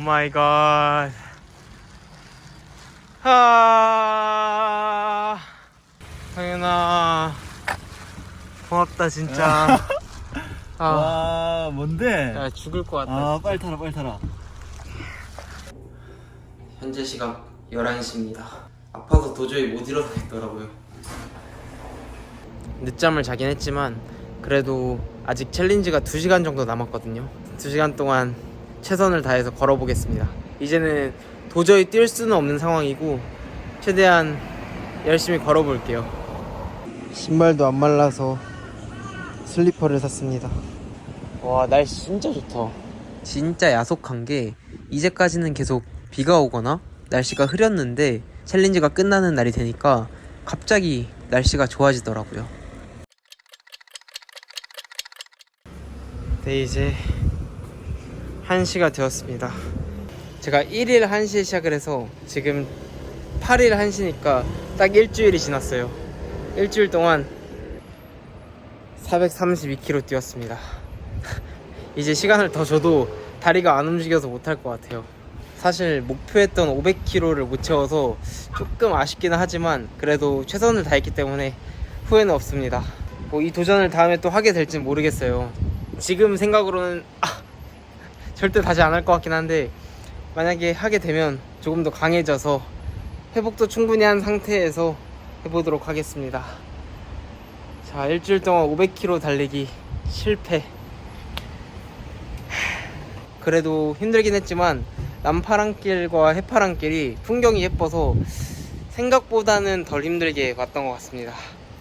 마이 갓. 아, 당연아. 고맙다, 진짜. 아, 와 뭔데? 야, 죽을 것 같다. 아 빨리 타라 빨리 타라. 현재 시각 11시입니다. 아파서 도저히 못 일어나겠더라고요. 늦잠을 자긴 했지만 그래도 아직 챌린지가 2시간 정도 남았거든요. 2시간 동안 최선을 다해서 걸어보겠습니다. 이제는 도저히 뛸 수는 없는 상황이고 최대한 열심히 걸어볼게요. 신발도 안 말라서 슬리퍼를 샀습니다. 와 날씨 진짜 좋다. 진짜 야속한 게 이제까지는 계속 비가 오거나 날씨가 흐렸는데 챌린지가 끝나는 날이 되니까 갑자기 날씨가 좋아지더라고요. 네 이제 1시가 되었습니다. 제가 1일 1시에 시작을 해서 지금 8일 1시니까 딱 일주일이 지났어요. 일주일 동안 432km 뛰었습니다. 이제 시간을 더 줘도 다리가 안 움직여서 못할 것 같아요. 사실 목표했던 500km를 못 채워서 조금 아쉽기는 하지만 그래도 최선을 다했기 때문에 후회는 없습니다. 뭐 이 도전을 다음에 또 하게 될진 모르겠어요. 지금 생각으로는 아, 절대 다시 안 할 것 같긴 한데 만약에 하게 되면 조금 더 강해져서 회복도 충분히 한 상태에서 해보도록 하겠습니다. 자 일주일 동안 500km 달리기 실패. 그래도 힘들긴 했지만 남파랑길과 해파랑길이 풍경이 예뻐서 생각보다는 덜 힘들게 왔던 것 같습니다.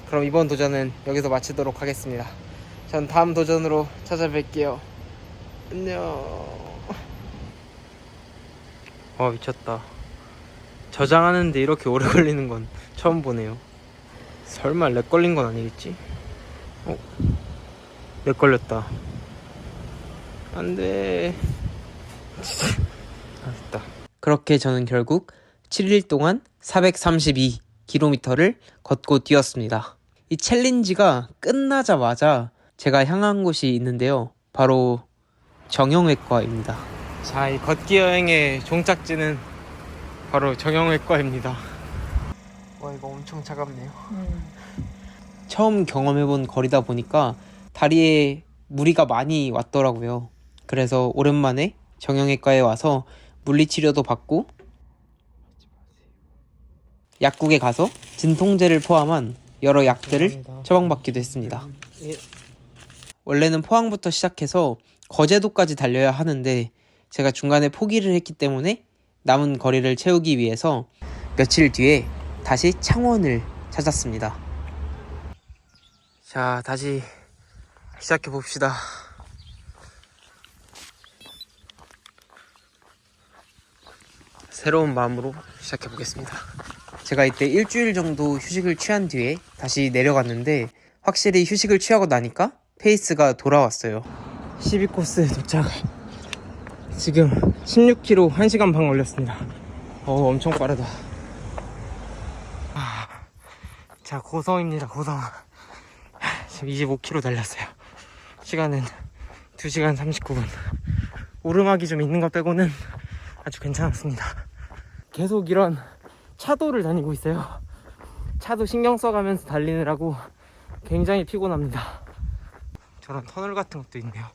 그럼 이번 도전은 여기서 마치도록 하겠습니다. 전 다음 도전으로 찾아뵐게요. 안녕. 와 미쳤다. 저장하는데 이렇게 오래 걸리는 건 처음 보네요. 설마 렉 걸린 건 아니겠지? 어? 렉 걸렸다. 안 돼. 아, 됐다. 그렇게 저는 결국 7일 동안 432km를 걷고 뛰었습니다. 이 챌린지가 끝나자마자 제가 향한 곳이 있는데요. 바로 정형외과입니다. 자, 이 걷기 여행의 종착지는 바로 정형외과입니다. 와, 이거 엄청 차갑네요. 처음 경험해본 거리다 보니까 다리에 무리가 많이 왔더라고요. 그래서 오랜만에 정형외과에 와서 물리치료도 받고 약국에 가서 진통제를 포함한 여러 약들을. 처방받기도 했습니다. 예. 원래는 포항부터 시작해서 거제도까지 달려야 하는데 제가 중간에 포기를 했기 때문에 남은 거리를 채우기 위해서 며칠 뒤에 다시 창원을 찾았습니다. 자, 다시 시작해 봅시다. 새로운 마음으로 시작해 보겠습니다. 제가 이때 일주일 정도 휴식을 취한 뒤에 다시 내려갔는데 확실히 휴식을 취하고 나니까 페이스가 돌아왔어요. 12코스 도착. 지금 16km 1시간 반 걸렸습니다. 어 엄청 빠르다. 아, 자, 고성입니다, 고성. 지금 25km 달렸어요. 시간은 2시간 39분. 오르막이 좀 있는 것 빼고는 아주 괜찮았습니다. 계속 이런 차도를 다니고 있어요. 차도 신경 써가면서 달리느라고 굉장히 피곤합니다. 저런 터널 같은 것도 있네요.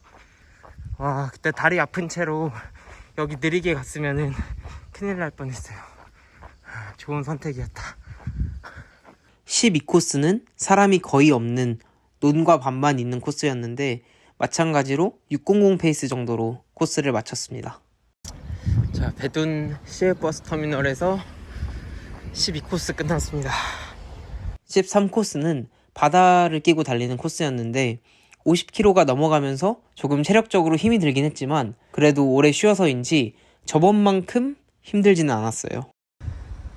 와, 그때 다리 아픈 채로 여기 느리게 갔으면은 큰일 날 뻔했어요. 좋은 선택이었다. 12코스는 사람이 거의 없는 논과 밤만 있는 코스였는데 마찬가지로 600 페이스 정도로 코스를 마쳤습니다. 자, 배둔 시외버스 터미널에서 12코스 끝났습니다. 13코스는 바다를 끼고 달리는 코스였는데 50km가 넘어가면서 조금 체력적으로 힘이 들긴 했지만 그래도 오래 쉬어서인지 저번만큼 힘들지는 않았어요.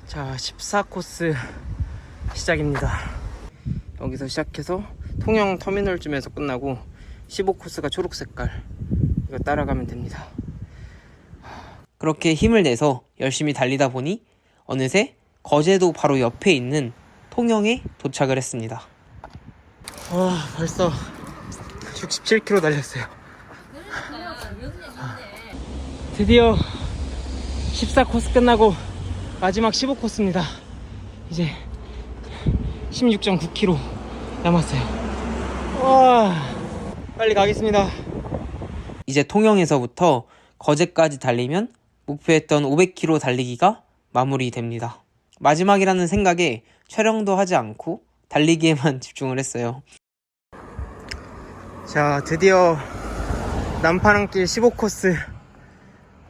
자, 14코스 시작입니다. 여기서 시작해서 통영 터미널쯤에서 끝나고 15코스가 초록 색깔 이거 따라가면 됩니다. 그렇게 힘을 내서 열심히 달리다 보니 어느새 거제도 바로 옆에 있는 통영에 도착을 했습니다. 와 벌써 67km 달렸어요. 드디어 14코스 끝나고 마지막 15코스입니다. 이제 16.9km 남았어요. 와, 빨리 가겠습니다. 이제 통영에서부터 거제까지 달리면 목표했던 500km 달리기가 마무리됩니다. 마지막이라는 생각에 촬영도 하지 않고 달리기에만 집중을 했어요. 자, 드디어 남파랑길 15코스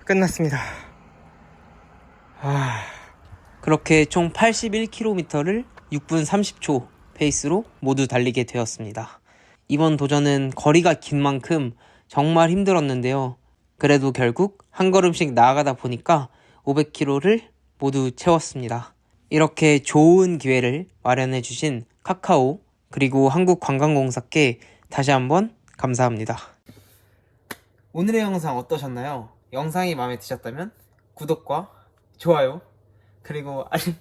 끝났습니다. 아, 그렇게 총 81km를 6분 30초 페이스로 모두 달리게 되었습니다. 이번 도전은 거리가 긴 만큼 정말 힘들었는데요. 그래도 결국 한 걸음씩 나아가다 보니까 500km를 모두 채웠습니다. 이렇게 좋은 기회를 마련해 주신 카카오 그리고 한국관광공사께 다시 한번 감사합니다. 오늘의 영상 어떠셨나요? 영상이 마음에 드셨다면 구독과 좋아요 그리고 알림